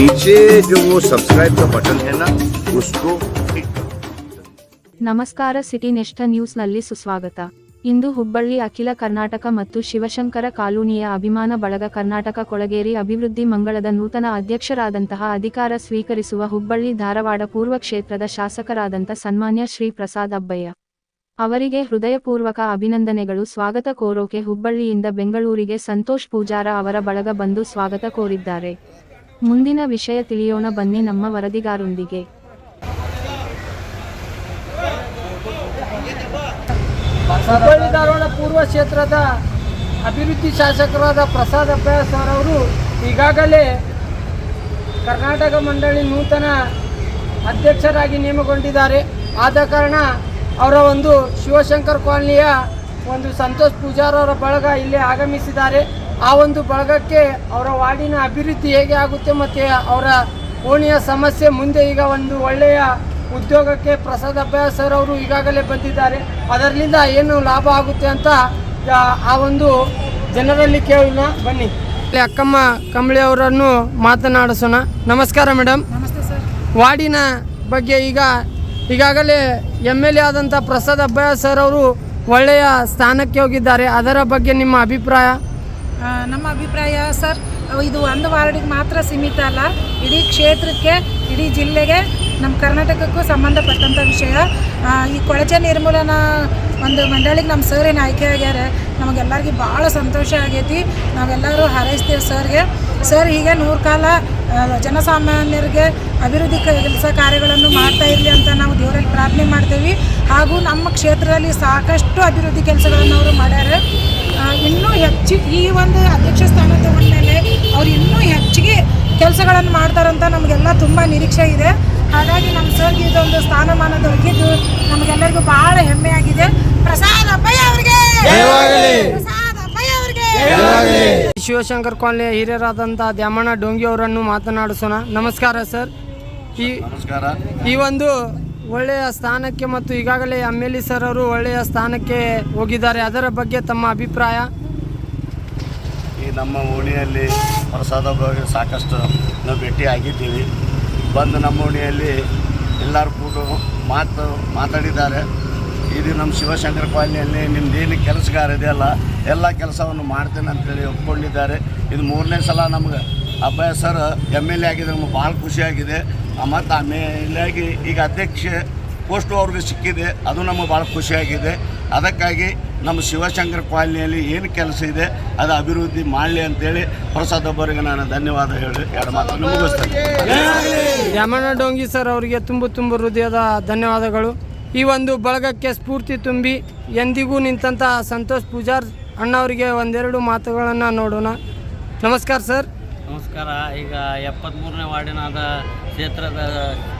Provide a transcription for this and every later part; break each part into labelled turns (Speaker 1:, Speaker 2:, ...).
Speaker 1: नीचे जो वो सब्सक्राइब का बटन है ना उसको क्लिक करो
Speaker 2: ನಮಸ್ಕಾರ ಸಿಟಿ ನೆಷ್ಟ ನ್ಯೂಸ್ನಲ್ಲಿ ಸುಸ್ವಾಗತ ಇಂದು ಹುಬ್ಬಳ್ಳಿ ಅಖಿಲ ಕರ್ನಾಟಕ ಮತ್ತು ಶಿವಶಂಕರ ಕಾಲೋನಿಯ ಅಭಿಮಾನ ಬಳಗ ಕರ್ನಾಟಕ ಕೊಳಗೇರಿ ಅಭಿವೃದ್ಧಿ ಮಂಗಳದ ನೂತನ ಅಧ್ಯಕ್ಷರಾದಂತಹ ಅಧಿಕಾರ ಸ್ವೀಕರಿಸುವ ಹುಬ್ಬಳ್ಳಿ ಧಾರವಾಡ ಪೂರ್ವ ಕ್ಷೇತ್ರದ ಶಾಸಕರಾದಂಥ ಸನ್ಮಾನ್ಯ ಶ್ರೀ ಪ್ರಸಾದ್ ಅಬ್ಬಯ್ಯ ಅವರಿಗೆ ಹೃದಯಪೂರ್ವಕ ಅಭಿನಂದನೆಗಳು ಸ್ವಾಗತ ಕೋರೋಕೆ ಹುಬ್ಬಳ್ಳಿಯಿಂದ ಬೆಂಗಳೂರಿಗೆ ಸಂತೋಷ್ ಪೂಜಾರ ಅವರ ಬಳಗ ಬಂದು ಸ್ವಾಗತ ಕೋರಿದ್ದಾರೆ ಮುಂದಿನ ವಿಷಯ ತಿಳಿಯೋಣ ಬನ್ನಿ ನಮ್ಮ ವರದಿಗಾರೊಂದಿಗೆ
Speaker 3: ಹುಬ್ಬಳ್ಳಿ ಧಾರವಾಡ ಪೂರ್ವ ಕ್ಷೇತ್ರದ ಅಭಿವೃದ್ಧಿ ಶಾಸಕರಾದ ಪ್ರಸಾದ್ ಅವರು ಈಗಾಗಲೇ ಕರ್ನಾಟಕ ಮಂಡಳಿ ನೂತನ ಅಧ್ಯಕ್ಷರಾಗಿ ನೇಮಗೊಂಡಿದ್ದಾರೆ. ಆದ ಕಾರಣ ಅವರ ಒಂದು ಶಿವಶಂಕರ್ ಕಾಲನಿಯ ಒಂದು ಸಂತೋಷ್ ಪೂಜಾರವರ ಬಳಗ ಇಲ್ಲಿ ಆಗಮಿಸಿದ್ದಾರೆ. ಆ ಒಂದು ಬಳಗಕ್ಕೆ ಅವರ ವಾರ್ಡಿನ ಅಭಿವೃದ್ಧಿ ಹೇಗೆ ಆಗುತ್ತೆ ಮತ್ತು ಅವರ ಓಣಿಯ ಸಮಸ್ಯೆ ಮುಂದೆ ಈಗ ಒಂದು ಒಳ್ಳೆಯ ಉದ್ಯೋಗಕ್ಕೆ ಪ್ರಸಾದ್ ಅಭ್ಯಾಸ್ ಸರ್ ಅವರು ಈಗಾಗಲೇ ಬಂದಿದ್ದಾರೆ. ಅದರಿಂದ ಏನು ಲಾಭ ಆಗುತ್ತೆ ಅಂತ ಆ- ಒಂದು ಜನರಲ್ಲಿ ಕೇಳೋಣ. ಬನ್ನಿ. ಅಕ್ಕಮ್ಮ ಕಂಬಳಿ ಅವರನ್ನು ಮಾತನಾಡಿಸೋಣ. ನಮಸ್ಕಾರ ಮೇಡಮ್
Speaker 4: ನಮಸ್ತೆ ಸರ್.
Speaker 3: ವಾರ್ಡಿನ ಬಗ್ಗೆ ಈಗ ಈಗಾಗಲೇ ಎಂ ಎಲ್ ಎ ಆದಂಥ ಪ್ರಸಾದ್ ಅಭ್ಯಾಸ್ ಸರ್ ಅವರು ಒಳ್ಳೆಯ ಸ್ಥಾನಕ್ಕೆ ಹೋಗಿದ್ದಾರೆ. ಅದರ ಬಗ್ಗೆ ನಿಮ್ಮ ಅಭಿಪ್ರಾಯ?
Speaker 4: ನಮ್ಮ ಅಭಿಪ್ರಾಯ, ಸರ್, ಇದು ಒಂದು ವಾರ್ಡಿಗೆ ಮಾತ್ರ ಸೀಮಿತ ಅಲ್ಲ. ಇಡೀ ಕ್ಷೇತ್ರಕ್ಕೆ, ಇಡೀ ಜಿಲ್ಲೆಗೆ ನಮ್ಮ ಕರ್ನಾಟಕಕ್ಕೂ ಸಂಬಂಧಪಟ್ಟಂಥ ವಿಷಯ. ಈ ಕೊಳಚೆ ನಿರ್ಮೂಲನಾ ಒಂದು ಮಂಡಳಿಗೆ ನಮ್ಮ ಸರ್ ಏನು ಆಯ್ಕೆ ಆಗ್ಯಾರ, ನಮಗೆಲ್ಲರಿಗೂ ಭಾಳ ಸಂತೋಷ ಆಗೈತಿ. ನಾವೆಲ್ಲರೂ ಹಾರೈಸ್ತೇವೆ ಸರ್ಗೆ. ಸರ್, ಹೀಗೆ ನೂರು ಕಾಲ ಜನಸಾಮಾನ್ಯರಿಗೆ ಅಭಿವೃದ್ಧಿ ಕೆಲಸ ಕಾರ್ಯಗಳನ್ನು ಮಾಡ್ತಾ ಇರಲಿ ಅಂತ ನಾವು ದೇವರಲ್ಲಿ ಪ್ರಾರ್ಥನೆ ಮಾಡ್ತೇವೆ. ಹಾಗೂ ನಮ್ಮ ಕ್ಷೇತ್ರದಲ್ಲಿ ಸಾಕಷ್ಟು ಅಭಿವೃದ್ಧಿ ಕೆಲಸಗಳನ್ನು ಅವರು ಮಾಡ್ಯಾರ. ಇನ್ನೂ ಹೆಚ್ಚು ಈ ಒಂದು ಅಧ್ಯಕ್ಷ ಸ್ಥಾನ ತಗೊಂಡ್ಮೇಲೆ ಅವ್ರು ಇನ್ನೂ ಹೆಚ್ಚಿಗೆ ಕೆಲಸಗಳನ್ನು ಮಾಡ್ತಾರಂತ ನಮಗೆಲ್ಲ ತುಂಬ ನಿರೀಕ್ಷೆ ಇದೆ. ಹಾಗಾಗಿ ನಮ್ಮ ಸರ್ ಇದೊಂದು ಸ್ಥಾನಮಾನ ದೊರಕಿದ್ದು ನಮಗೆಲ್ಲರಿಗೂ ಬಹಳ ಹೆಮ್ಮೆ ಆಗಿದೆ. ಪ್ರಸಾದ್ ಅಬ್ಬಯ್ಯ ಅವರಿಗೆ! ಪ್ರಸಾದ್ ಅಬ್ಬಯ್ಯ ಅವರಿಗೆ!
Speaker 3: ಶಿವಶಂಕರ್ ಕಾಲನಿಯ ಹಿರಿಯರಾದಂಥ ದ್ಯಾಮಣ್ಣ ಡೋಂಗಿ ಅವರನ್ನು ಮಾತನಾಡಿಸೋಣ. ನಮಸ್ಕಾರ ಸರ್ ಈ
Speaker 1: ನಮಸ್ಕಾರ.
Speaker 3: ಈ ಒಂದು ಒಳ್ಳೆಯ ಸ್ಥಾನಕ್ಕೆ ಮತ್ತು ಈಗಾಗಲೇ ಎಂ ಎಲ್ ಎ ಸರ್ ಅವರು ಒಳ್ಳೆಯ ಸ್ಥಾನಕ್ಕೆ ಹೋಗಿದ್ದಾರೆ. ಅದರ ಬಗ್ಗೆ ತಮ್ಮ ಅಭಿಪ್ರಾಯ?
Speaker 5: ನಮ್ಮ ಓಣಿಯಲ್ಲಿ ಪ್ರಸಾದ ಸಾಕಷ್ಟು ನಾವು ಭೇಟಿ ಆಗಿದ್ದೀವಿ. ಬಂದು ನಮ್ಮ ಓಣಿಯಲ್ಲಿ ಎಲ್ಲರೂ ಕೂಡ ಮಾತು ಮಾತಾಡಿದ್ದಾರೆ. ಇದು ನಮ್ಮ ಶಿವಶಂಕರ ಕಾಲನಿಯಲ್ಲಿ ಏನು ಕೆಲಸಗಾರ ಇದೆಯಲ್ಲ, ಎಲ್ಲ ಕೆಲಸವನ್ನು ಮಾಡ್ತೇನೆ ಅಂತೇಳಿ ಒಪ್ಕೊಂಡಿದ್ದಾರೆ. ಇದು ಮೂರನೇ ಸಲ ನಮ್ಗೆ Abbaya sir M L A ಆಗಿದೆ ನಮ್ಗೆ ಭಾಳ ಖುಷಿಯಾಗಿದೆ ಮತ್ತು ಆಮೇಲೆ ಈಗ ಅಧ್ಯಕ್ಷ ಪೋಸ್ಟು ಅವ್ರಿಗೆ ಸಿಕ್ಕಿದೆ. ಅದು ನಮಗೆ ಭಾಳ ಖುಷಿಯಾಗಿದೆ ಅದಕ್ಕಾಗಿ ನಮ್ಮ ಶಿವಶಂಕರ ಕಾಲನಿಯಲ್ಲಿ ಏನು ಕೆಲಸ ಇದೆ, ಅದು ಅಭಿವೃದ್ಧಿ ಮಾಡಲಿ ಅಂತೇಳಿ ಪ್ರಸಾದ್ ಒಬ್ಬರಿಗೆ ನಾನು ಧನ್ಯವಾದ ಹೇಳಿ ಎರಡು ಮಾತನ್ನು ಮುಗಿಸ್ತೇನೆ.
Speaker 3: ರಮಣ ಡೋಂಗಿ ಸರ್ ಅವರಿಗೆ ತುಂಬು ತುಂಬ ಹೃದಯದ ಧನ್ಯವಾದಗಳು. ಈ ಒಂದು ಬಳಗಕ್ಕೆ ಸ್ಫೂರ್ತಿ ತುಂಬಿ ಎಂದಿಗೂ ನಿಂತಹ ಸಂತೋಷ್ ಪೂಜಾರ್ ಅಣ್ಣವರಿಗೆ ಒಂದೆರಡು ಮಾತುಗಳನ್ನು ನೋಡೋಣ. ನಮಸ್ಕಾರ ಸರ್.
Speaker 6: ನಮಸ್ಕಾರ. ಈಗ ಎಪ್ಪತ್ತ್ಮೂರನೇ ವಾರ್ಡಿನಾದ ಕ್ಷೇತ್ರದ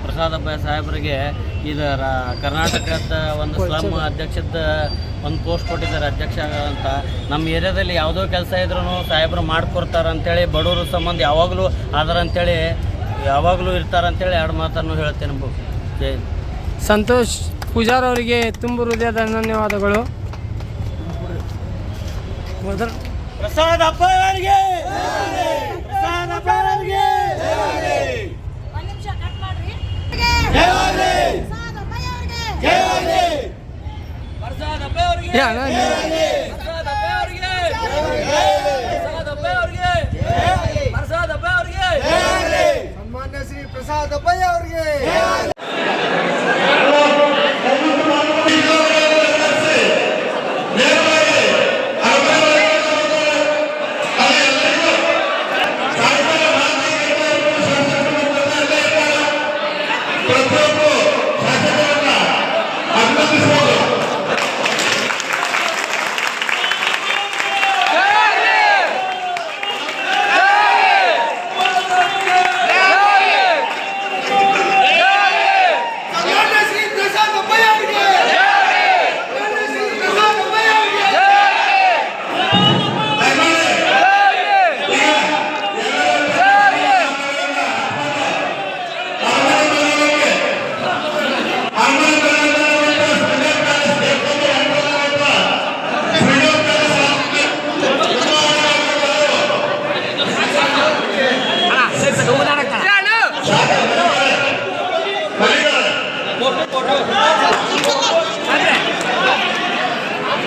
Speaker 6: ಪ್ರಸಾದ ಬಾಯ್ ಸಾಹೇಬರಿಗೆ ಇದು ರಾ- ಕರ್ನಾಟಕದ ಒಂದು ಸ್ಲಮ್ ಅಧ್ಯಕ್ಷದ ಒಂದು ಪೋಸ್ಟ್ ಕೊಟ್ಟಿದ್ದಾರೆ ಅಧ್ಯಕ್ಷ ಅಂತ ನಮ್ಮ ಏರಿಯಾದಲ್ಲಿ ಯಾವುದೋ ಕೆಲಸ ಇದ್ರೂ ಸಾಹೇಬರು ಮಾಡಿಕೊಡ್ತಾರೆ ಅಂತೇಳಿ ಬಡವರು ಸಂಬಂಧ ಯಾವಾಗಲೂ ಆಧಾರ ಅಂತೇಳಿ ಯಾವಾಗಲೂ ಇರ್ತಾರೆ ಅಂತೇಳಿ ಎರಡು ಮಾತನ್ನು ಹೇಳ್ತೇನೆ ಬು. ಜೈ
Speaker 3: ಸಂತೋಷ್ ಪೂಜಾರ್ ಅವರಿಗೆ ತುಂಬ ಹೃದಯದ ಧನ್ಯವಾದಗಳು.
Speaker 6: ಪ್ರಸಾದ್
Speaker 4: ಅಬ್ಬಯ್ಯ ಅವರಿಗೆ.
Speaker 1: ಸನ್ಮಾನ್ಯ ಶ್ರೀ ಪ್ರಸಾದ್ ಅಬ್ಬಯ್ಯ ಅವರಿಗೆ!